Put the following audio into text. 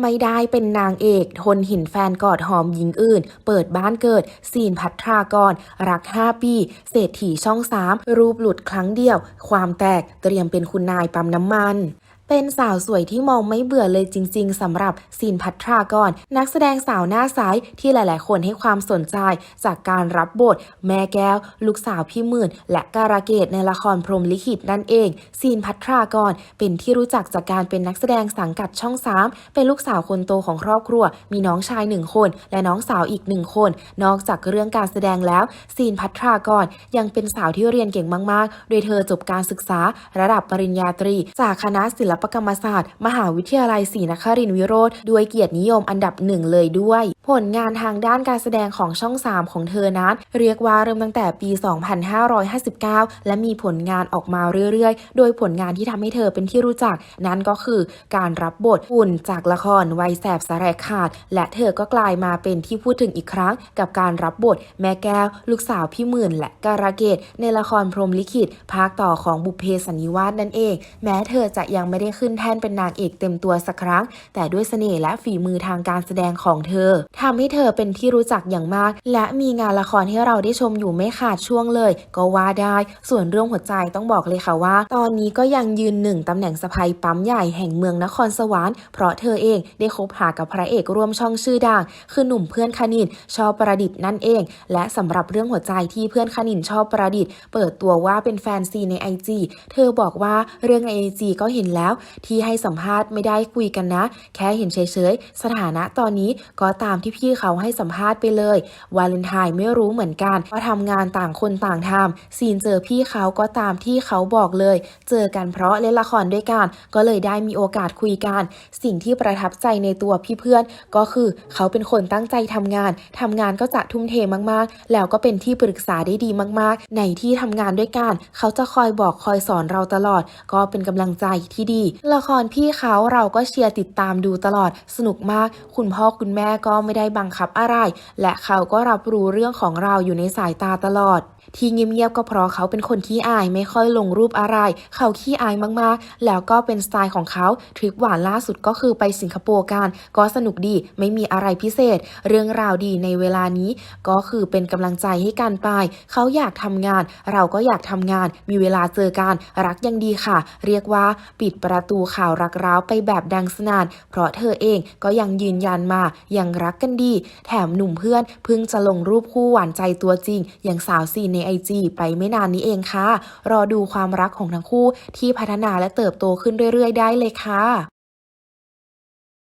ไม่ได้เป็นนางเอก ทนเห็นแฟนกอดหอมหญิงอื่น เปิดบ้านเกิด ซีนพัทรากร รัก 5 ปี เศรษฐีช่อง 3 รูปหลุดครั้งเดียว ความแตกเตรียมเป็นคุณนายปั๊มน้ำมัน เป็นสาวสวยที่มองไม่เบื่อเลยจริง ๆสำหรับซีนพัทรากรนักแสดงสาวหน้าใสที่หลาย ๆ คนให้ความสนใจ จากการรับบท แม่แก้ว ลูกสาวพี่หมื่น และการะเกดในละครพรหมลิขิตนั่นเองซีนพัทรากรเป็นที่รู้จักจากการเป็นนักแสดงสังกัดช่อง3เป็นลูกสาวคนโตของครอบครัว มีน้องชายหนึ่งคน และน้องสาวอีกหนึ่งคน นอกจากเรื่องการแสดงแล้วซีนพัทรากรยังเป็นสาวที่เรียนเก่งมาก ๆ โดยเธอจบการศึกษา ระดับปริญญาตรี จากคณะศิลปกรรมศาสตร์ มหาวิทยาลัยศรีนครินทร์วิโรธด้วยเกียรตินิยมอันดับหนึ่งเลยด้วย ผลงานทางด้านการแสดงของช่อง 3 ของเธอนั้นเรียกว่าเริ่มตั้งแต่ปี 2559 และมีผลงานออกมาเรื่อยๆ โดยผลงานที่ทำให้เธอเป็นที่รู้จัก นั่นก็คือการรับบทหุ่นจากละครวัยแสบสาแรขาด และเธอก็กลายมาเป็นที่พูดถึงอีกครั้ง กับการรับบทแม่แก้ว ลูกสาวพี่หมื่นและการะเกดในละครพรหมลิขิต ภาคต่อของบุพเพสันนิวาสนั่นเอง แม้เธอจะยังไม่ได้ขึ้นแท่นเป็นนางเอกเต็มตัวสักครั้ง แต่ด้วยเสน่ห์และฝีมือทางการแสดงของเธอทำให้เธอเป็นที่รู้จักอย่างมาก และมีงานละครให้เราได้ชมอยู่ไม่ขาดช่วงเลย ก็ว่าได้ ส่วนเรื่องหัวใจต้องบอกเลยค่ะว่า ตอนนี้ก็ยังยืนหนึ่งตำแหน่งสะพายปั๊มใหญ่แห่งเมืองนครสวรรค์เพราะเธอเองได้คบหากับพระเอกร่วมช่องชื่อดังคือหนุ่มเพื่อนคณินชอบประดิษฐ์นั่นเอง และสำหรับเรื่องหัวใจที่เพื่อนคณินชอบประดิษฐ์ เปิดตัวว่าเป็นแฟนซีในไอจีเธอบอกว่าเรื่องในไอจีก็เห็นแล้วที่ให้สัมภาษณ์ไม่ได้คุยกันนะ แค่เห็นเฉยๆ สถานะตอนนี้ก็ตามที่พี่เขาให้สัมภาษณ์ไปเลย วาเลนไทน์ไม่รู้เหมือนกันว่าทำงานต่างคนต่างทำซีนเจอพี่เขาก็ตามที่เขาบอกเลย เจอกันเพราะเล่นละครด้วยกัน ก็เลยได้มีโอกาสคุยกัน สิ่งที่ประทับใจในตัวพี่เพื่อน ก็คือเขาเป็นคนตั้งใจทำงานทำงานก็จะทุ่มเทมากๆ แล้วก็เป็นที่ปรึกษาได้ดีมากๆ ในที่ทำงานด้วยกัน เขาจะคอยบอกคอยสอนเราตลอด ก็เป็นกำลังใจที่ดีละครพี่เขาเราก็เชียร์ติดตามดูตลอดสนุกมาก คุณพ่อคุณแม่ก็ไม่ได้บังคับอะไร และเขาก็รับรู้เรื่องของเราอยู่ในสายตาตลอดที่เงียบๆก็เพราะเขาเป็นคนขี้อายไม่ค่อยลงรูปอะไร เขาขี้อายมากๆ แล้วก็เป็นสไตล์ของเขาทริปหวานล่าสุดก็คือไปสิงคโปร์กันก็สนุกดีไม่มีอะไรพิเศษ เรื่องราวดีในเวลานี้ ก็คือเป็นกำลังใจให้กันไป เขาอยากทำงาน เราก็อยากทำงาน มีเวลาเจอกันรักยังดีค่ะ เรียกว่าปิดประตูข่าวรักร้าวไปแบบดังสนาน เพราะเธอเองก็ยังยืนยันมายังรักกันดี แถมหนุ่มเพื่อนเพิ่งจะลงรูปคู่หวานใจตัวจริง อย่างสาวซีนในไอจไปไม่นานนี้เองค่ะ รอดูความรักของทั้งคู่ที่พัฒนาและเติบโตขึ้นเรื่อยๆ ได้เลยค่ะ